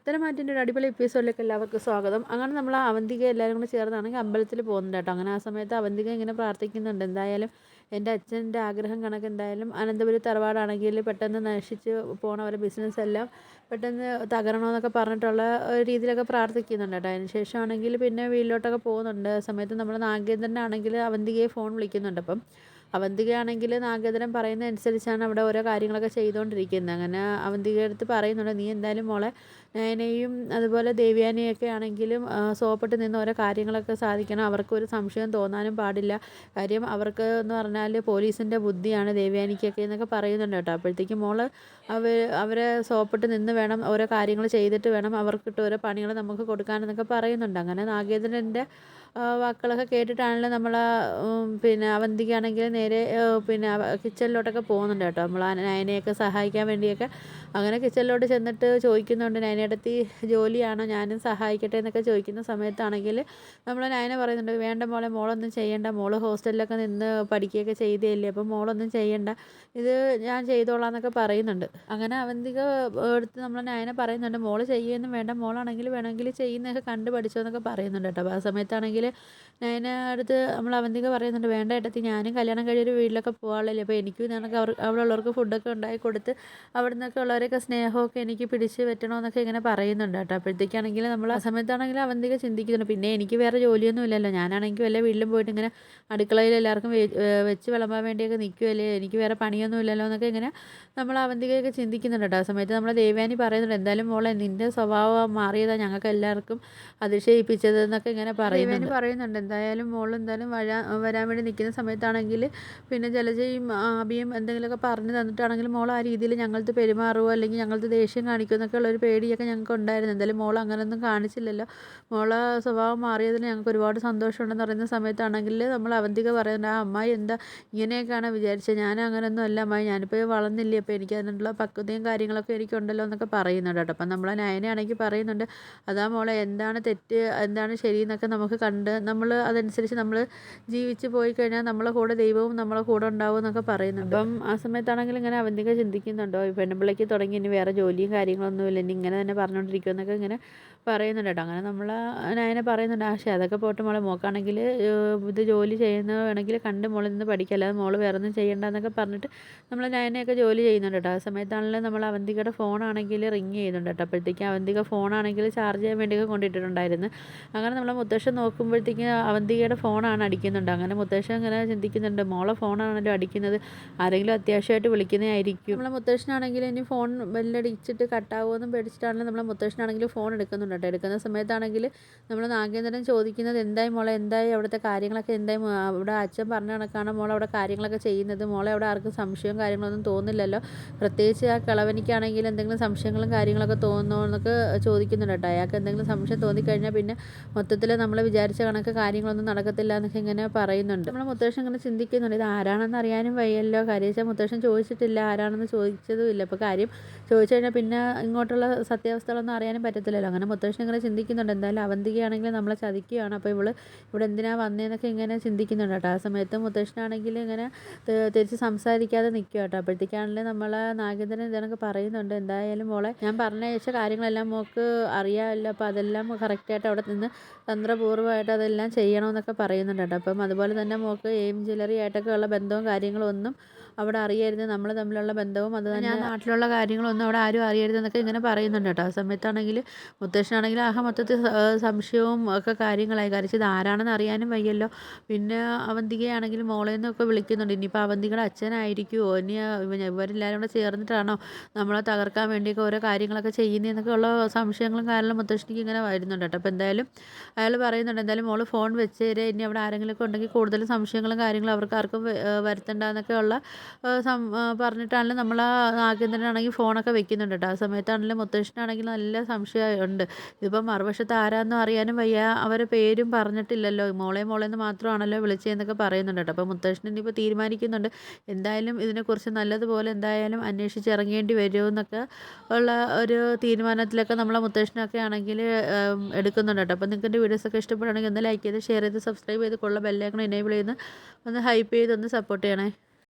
പത്തനംമാറ്റിന്റെ ഒരു അടിപൊളി എപ്പിസോഡിലേക്ക് എല്ലാവർക്കും സ്വാഗതം. അങ്ങനെ നമ്മൾ അവന്തിക എല്ലാവരും കൂടെ ചേർന്നാണെങ്കിൽ അമ്പലത്തിൽ പോകുന്നുണ്ട് കേട്ടോ. അങ്ങനെ ആ സമയത്ത് അവന്തിക ഇങ്ങനെ പ്രാർത്ഥിക്കുന്നുണ്ട്. എന്തായാലും എന്റെ അച്ഛന്റെ ആഗ്രഹം കണക്ക് എന്തായാലും അനന്തപുരി തറവാടാണെങ്കിൽ പെട്ടെന്ന് നശിച്ച് പോണ അവരുടെ ബിസിനസ് എല്ലാം പെട്ടെന്ന് തകരണമെന്നൊക്കെ പറഞ്ഞിട്ടുള്ള രീതിയിലൊക്കെ പ്രാർത്ഥിക്കുന്നുണ്ട് കേട്ടോ. അതിന് ശേഷമാണെങ്കിൽ പിന്നെ വീട്ടിലോട്ടൊക്കെ പോകുന്നുണ്ട്. ആ സമയത്ത് നമ്മൾ നാഗേന്ദ്രൻ ആണെങ്കിൽ അവന്തികയെ ഫോൺ വിളിക്കുന്നുണ്ട് അപ്പം. അവന്തികയാണെങ്കിൽ നാഗേന്ദ്രൻ പറയുന്ന അനുസരിച്ചാണ് അവിടെ ഓരോ കാര്യങ്ങളൊക്കെ ചെയ്തുകൊണ്ടിരിക്കുന്നത്. അങ്ങനെ അവന്തികയുടെ അടുത്ത് പറയുന്നുണ്ട് നീ എന്തായാലും മോളെ നയനയും അതുപോലെ ദേവ്യാനെയൊക്കെ ആണെങ്കിലും സോപ്പിട്ട് നിന്ന് ഓരോ കാര്യങ്ങളൊക്കെ സാധിക്കണം. അവർക്ക് ഒരു സംശയം തോന്നാനും പാടില്ല. കാര്യം അവർക്ക് എന്ന് പറഞ്ഞാൽ പോലീസിന്റെ ബുദ്ധിയാണ് ദേവ്യാനിക്കൊക്കെ എന്നൊക്കെ പറയുന്നുണ്ട് കേട്ടോ. അപ്പോഴത്തേക്കും മോൾ അവർ അവരെ സോപ്പിട്ട് നിന്ന് വേണം ഓരോ കാര്യങ്ങൾ ചെയ്തിട്ട് വേണം അവർക്കിട്ട് ഓരോ പണികൾ നമുക്ക് കൊടുക്കാനെന്നൊക്കെ പറയുന്നുണ്ട്. അങ്ങനെ നാഗേന്ദ്രന്റെ വാക്കുകളൊക്കെ കേട്ടിട്ടാണല്ലോ നമ്മൾ പിന്നെ അവന്തിക്കാണെങ്കിൽ നേരെ പിന്നെ കിച്ചണിലോട്ടൊക്കെ പോകുന്നുണ്ട് കേട്ടോ. നമ്മൾ ആ നയനയൊക്കെ സഹായിക്കാൻ വേണ്ടിയൊക്കെ അങ്ങനെ കിച്ചണിലോട്ട് ചെന്നിട്ട് ചോദിക്കുന്നുണ്ട് നയനയിടത്തി ജോലിയാണോ? ഞാനും സഹായിക്കട്ടെ എന്നൊക്കെ ചോദിക്കുന്ന സമയത്താണെങ്കിൽ നമ്മൾ നയന പറയുന്നുണ്ട് വേണ്ട മോളെ മോളൊന്നും ചെയ്യേണ്ട. മോൾ ഹോസ്റ്റലിലൊക്കെ നിന്ന് പഠിക്കുകയൊക്കെ ചെയ്തേയില്ലേ അപ്പം മോളൊന്നും ചെയ്യേണ്ട. ഇത് ഞാൻ ചെയ്തോളാം എന്നൊക്കെ പറയുന്നുണ്ട്. അങ്ങനെ അവന്തിക എടുത്ത് നമ്മൾ നയന പറയുന്നുണ്ട് മോൾ ചെയ്യുമെന്നും വേണ്ട. മോളാണെങ്കിൽ വേണമെങ്കിൽ ചെയ്യുന്നതൊക്കെ കണ്ട് പഠിച്ചോ എന്നൊക്കെ പറയുന്നുണ്ട് കേട്ടോ. അപ്പോൾ ആ സമയത്താണെങ്കിൽ നയന അടുത്ത് നമ്മൾ അവന്തിക പറയുന്നുണ്ട് വേണ്ട ഏട്ടത്തി ഞാനും കല്യാണം കഴിഞ്ഞൊരു വീട്ടിലൊക്കെ പോകാറില്ലേ അപ്പോൾ എനിക്കും ഇതാണെങ്കിൽ അവർ അവിടെ ഉള്ളവർക്ക് ഫുഡൊക്കെ ഉണ്ടാക്കി കൊടുത്ത് അവിടെ നിന്നൊക്കെ ഉള്ളവരൊക്കെ സ്നേഹമൊക്കെ എനിക്ക് പിടിച്ച് പറ്റണമെന്നൊക്കെ ഇങ്ങനെ പറയുന്നുണ്ട് കേട്ടോ. അപ്പോഴത്തേക്കാണെങ്കിൽ നമ്മൾ ആ സമയത്താണെങ്കിൽ അവന്തിക ചിന്തിക്കുന്നുണ്ട്. പിന്നെ എനിക്ക് വേറെ ജോലിയൊന്നും ഇല്ലല്ലോ. ഞാനാണെങ്കിൽ വല്ല വീട്ടിലും പോയിട്ട് ഇങ്ങനെ അടുക്കളയിൽ എല്ലാവർക്കും വെച്ച് വിളമ്പാൻ വേണ്ടിയൊക്കെ നിൽക്കുമല്ലേ എനിക്ക് വേറെ പണിയൊന്നും ഇല്ലല്ലോ എന്നൊക്കെ ഇങ്ങനെ നമ്മൾ അവന്തികയൊക്കെ ചിന്തിക്കുന്നുണ്ട് കേട്ടോ. ആ സമയത്ത് നമ്മളെ ദേവ്യാനി പറയുന്നുണ്ട് എന്തായാലും മോളെ നിന്റെ സ്വഭാവം മാറിയതാണ് ഞങ്ങൾക്ക് എല്ലാവർക്കും അതിശയിപ്പിച്ചത് എന്നൊക്കെ ഇങ്ങനെ പറയുന്നുണ്ട്. പറയുന്നുണ്ട് എന്തായാലും മോൾ എന്തായാലും വരാൻ വേണ്ടി നിൽക്കുന്ന സമയത്താണെങ്കിൽ പിന്നെ ജലജയും ആബിയും എന്തെങ്കിലുമൊക്കെ പറഞ്ഞു തന്നിട്ടാണെങ്കിൽ മോൾ ആ രീതിയിൽ ഞങ്ങളത് പെരുമാറുമോ അല്ലെങ്കിൽ ഞങ്ങളത് ദേഷ്യം കാണിക്കുമോ എന്നൊക്കെ ഉള്ളൊരു പേടിയൊക്കെ ഞങ്ങൾക്ക് ഉണ്ടായിരുന്നു. എന്തായാലും മോൾ അങ്ങനെയൊന്നും കാണിച്ചില്ലല്ലോ. മോളെ സ്വഭാവം മാറിയതിന് ഞങ്ങൾക്ക് ഒരുപാട് സന്തോഷമുണ്ടെന്ന് പറയുന്ന സമയത്താണെങ്കിൽ നമ്മൾ അവന്തിക പറയുന്നുണ്ട് ആ അമ്മായി എന്താ ഇങ്ങനെയൊക്കെയാണ് വിചാരിച്ചത്? ഞാൻ അങ്ങനെയൊന്നും അല്ല അമ്മായി. ഞാനിപ്പോൾ വളർന്നില്ലേ. അപ്പോൾ എനിക്ക് അതിനുള്ള പക്വതയും കാര്യങ്ങളൊക്കെ എനിക്കുണ്ടല്ലോ എന്നൊക്കെ പറയുന്നുണ്ട് കേട്ടോ. അപ്പം നമ്മളെ നയനയാണെങ്കിൽ പറയുന്നുണ്ട് അതാ മോളെ എന്താണ് തെറ്റ്? എന്താണ് ശരി എന്നൊക്കെ നമുക്ക് കണ്ട് നമ്മൾ അതനുസരിച്ച് നമ്മൾ ജീവിച്ച് പോയി കഴിഞ്ഞാൽ നമ്മളെ കൂടെ ദൈവവും നമ്മളെ കൂടെ ഉണ്ടാവും എന്നൊക്കെ പറയുന്നുണ്ട്. അപ്പം ആ സമയത്താണെങ്കിൽ ഇങ്ങനെ അവന്തിക ചിന്തിക്കുന്നുണ്ടോ? ഈ പെണ്ണുപിള്ളയ്ക്ക് തുടങ്ങി ഇനി വേറെ ജോലിയും കാര്യങ്ങളൊന്നും ഇല്ല. ഇനി ഇങ്ങനെ തന്നെ പറഞ്ഞുകൊണ്ടിരിക്കുമെന്നൊക്കെ ഇങ്ങനെ പറയുന്നുണ്ട് കേട്ടോ. അങ്ങനെ നമ്മൾ നയനെ പറയുന്നുണ്ട് പക്ഷേ അതൊക്കെ പോട്ട് മോളെ. മോക്കാണെങ്കിൽ ഇത് ജോലി ചെയ്യുന്ന വേണമെങ്കിൽ കണ്ട് മോളിൽ നിന്ന് പഠിക്കുക അല്ലാതെ മോൾ വേറെ ഒന്നും ചെയ്യണ്ട എന്നൊക്കെ പറഞ്ഞിട്ട് നമ്മൾ നയനയൊക്കെ ജോലി ചെയ്യുന്നുണ്ട് കേട്ടോ. ആ സമയത്താണെങ്കിലും നമ്മൾ അവന്തികയുടെ ഫോണാണെങ്കിൽ റിങ് ചെയ്യുന്നുണ്ട് കേട്ടോ. അപ്പോഴത്തേക്കും അവന്തിക ഫോണാണെങ്കിൽ ചാർജ് ചെയ്യാൻ വേണ്ടിയൊക്കെ കൊണ്ടിട്ടിട്ടുണ്ടായിരുന്നു. അങ്ങനെ നമ്മളെ മുത്തശ്ശൻ നോക്കുമ്പോഴത്തേക്കും അവന്തികയുടെ ഫോണാണ് അടിക്കുന്നുണ്ട്. അങ്ങനെ മുത്തശ്ശൻ ഇങ്ങനെ ചിന്തിക്കുന്നുണ്ട് മോളെ ഫോണാണല്ലോ അടിക്കുന്നത്. ആരെങ്കിലും അത്യാവശ്യമായിട്ട് വിളിക്കുന്നതായിരിക്കും. നമ്മളെ മുത്തശ്ശനാണെങ്കിൽ ഇനി ഫോൺ ബെല്ലടിച്ചിട്ട് കട്ടാവുമെന്നും പേടിച്ചിട്ടാണെങ്കിൽ നമ്മളെ മുത്തശ്ശനാണെങ്കിൽ ഫോൺ എടുക്കുന്നുണ്ട് കേട്ടോ. എടുക്കുന്ന സമയത്താണെങ്കിൽ നമ്മൾ നാഗേന്ദ്രൻ ചോദിക്കുന്നത് എന്തായി മോളെ? എന്തായി? അവിടുത്തെ കാര്യങ്ങളൊക്കെ എന്തായി? അവിടെ അച്ഛൻ പറഞ്ഞ കണക്കാണ് മോളെ അവിടെ കാര്യങ്ങളൊക്കെ ചെയ്യുന്നത്. മോളെ അവിടെ ആർക്കും സംശയവും കാര്യങ്ങളൊന്നും തോന്നില്ലല്ലോ. പ്രത്യേകിച്ച് ആ കിളവനിക്കാണെങ്കിൽ എന്തെങ്കിലും സംശയങ്ങളും കാര്യങ്ങളൊക്കെ തോന്നുന്നോ എന്നൊക്കെ ചോദിക്കുന്നുണ്ട് കേട്ടോ. അയാൾക്ക് എന്തെങ്കിലും സംശയം തോന്നിക്കഴിഞ്ഞാൽ പിന്നെ മൊത്തത്തിൽ നമ്മൾ വിചാരിച്ച കണക്ക് കാര്യങ്ങളൊന്നും നടക്കത്തില്ല എന്നൊക്കെ ഇങ്ങനെ പറയുന്നുണ്ട്. നമ്മൾ മുത്തശ്ശൻ ഇങ്ങനെ ചിന്തിക്കുന്നുണ്ട്. ഇത് ആരാണെന്ന് അറിയാനും വയ്യല്ലോ. കാര്യം മുത്തശ്ശൻ ചോദിച്ചിട്ടില്ല ആരാണെന്ന് ചോദിച്ചതും ഇല്ല. അപ്പോൾ കാര്യം ചോദിച്ചു കഴിഞ്ഞാൽ പിന്നെ ഇങ്ങോട്ടുള്ള സത്യാവസ്ഥകളൊന്നും അറിയാനും പറ്റത്തില്ലല്ലോ. അങ്ങനെ മുത്തശ്ശൻ ഇങ്ങനെ ചിന്തിക്കുന്നുണ്ട്. എന്തായാലും അവന്തികയാണെങ്കിൽ നമ്മളെ ചതിക്കുകയാണ്. അപ്പോൾ ഇവൾ ഇവിടെ എന്തിനാ വന്നതെന്നൊക്കെ ഇങ്ങനെ ചിന്തിക്കുന്നുണ്ട് കേട്ടോ. ആ സമയത്ത് മുത്തശ്ശനാണെങ്കിൽ ഇങ്ങനെ തിരിച്ച് സംസാരിക്കാതെ നിൽക്കുക കേട്ടോ. അപ്പോഴത്തേക്കാണെങ്കിൽ നമ്മളെ നാഗേന്ദ്രൻ ഇതൊക്കെ പറയുന്നുണ്ട്. എന്തായാലും മോളെ ഞാൻ പറഞ്ഞയച്ച കാര്യങ്ങളെല്ലാം മോക്ക് അറിയാമല്ലോ. അപ്പോൾ അതെല്ലാം കറക്റ്റായിട്ട് അവിടെ നിന്ന് തന്ത്രപൂർവമായിട്ട് അതെല്ലാം ചെയ്യണമെന്നൊക്കെ പറയുന്നുണ്ട് കേട്ടോ. അപ്പം അതുപോലെ തന്നെ മോക്ക് എയിം ജ്വല്ലറി ആയിട്ടൊക്കെ ഉള്ള ബന്ധവും കാര്യങ്ങളും ഒന്നും അവിടെ അറിയരുത് നമ്മൾ തമ്മിലുള്ള ബന്ധവും അത് തന്നെ നാട്ടിലുള്ള കാര്യങ്ങളൊന്നും അവിടെ ആരും അറിയരുതെന്നൊക്കെ ഇങ്ങനെ പറയുന്നുണ്ട് കേട്ടോ. ആ സമയത്താണെങ്കിൽ മുത്തശ്ശനാണെങ്കിൽ ആഹ് മൊത്തത്തിൽ സംശയവും ഒക്കെ കാര്യങ്ങളായി. കാര്യം ഇത് ആരാണെന്ന് അറിയാനും വയ്യല്ലോ. പിന്നെ അവന്തികയാണെങ്കിൽ മോളെ നിന്നൊക്കെ വിളിക്കുന്നുണ്ട്. ഇനിയിപ്പോൾ അവന്തികയുടെ അച്ഛനായിരിക്കുമോ ഇനി ഇവരെല്ലാവരും കൂടെ ചേർന്നിട്ടാണോ നമ്മളെ തകർക്കാൻ വേണ്ടിയൊക്കെ ഓരോ കാര്യങ്ങളൊക്കെ ചെയ്യുന്നതെന്നൊക്കെ ഉള്ള സംശയങ്ങളും കാരണം മുത്തശ്ശിക്ക് ഇങ്ങനെ വരുന്നുണ്ട് കേട്ടോ. അപ്പോൾ എന്തായാലും അയാൾ പറയുന്നുണ്ട് എന്തായാലും മോൾ ഫോൺ വെച്ച് തരാം. ഇനി അവിടെ ആരെങ്കിലുമൊക്കെ ഉണ്ടെങ്കിൽ കൂടുതൽ സംശയങ്ങളും കാര്യങ്ങളും അവർക്ക് ആർക്കും വരുത്തണ്ട എന്നൊക്കെ ഉള്ള പറഞ്ഞിട്ടാണെങ്കിലും നമ്മൾ ആ നാഗേന്ദ്രനാണെങ്കിൽ ഫോണൊക്കെ വെക്കുന്നുണ്ട് കേട്ടോ ആ സമയത്താണെങ്കിലും മുത്തശ്ശനാണെങ്കിൽ നല്ല സംശയമുണ്ട് ഇതിപ്പം മറുവശത്ത് ആരാന്നും അറിയാനും വയ്യ. അവരെ പേരും പറഞ്ഞിട്ടില്ലല്ലോ. മോളെ മോളെ എന്ന് മാത്രമാണല്ലോ വിളിച്ചതെന്നൊക്കെ പറയുന്നുണ്ട് കേട്ടോ അപ്പോൾ മുത്തശ്ശൻ ഇനിയിപ്പോൾ തീരുമാനിക്കുന്നുണ്ട്. എന്തായാലും ഇതിനെക്കുറിച്ച് നല്ലതുപോലെ എന്തായാലും അന്വേഷിച്ചിറങ്ങേണ്ടി വരുമെന്നൊക്കെ ഉള്ള ഒരു തീരുമാനത്തിലൊക്കെ നമ്മളെ മുത്തശ്ശനൊക്കെ ആണെങ്കിൽ എടുക്കുന്നുണ്ട് കേട്ടോ അപ്പോൾ നിങ്ങൾക്ക് എന്റെ വീഡിയോസൊക്കെ ഇഷ്ടപ്പെടുകയാണെങ്കിൽ ഒന്ന് ലൈക്ക് ചെയ്ത് ഷെയർ ചെയ്ത് സബ്സ്ക്രൈബ് ചെയ്ത് കൊള്ള ബെല്ലേക്കണം എനേബിൾ ചെയ്ത് ഒന്ന് ഹൈപ്പ് ചെയ്ത് ഒന്ന് സപ്പോർട്ട് ചെയ്യണേ.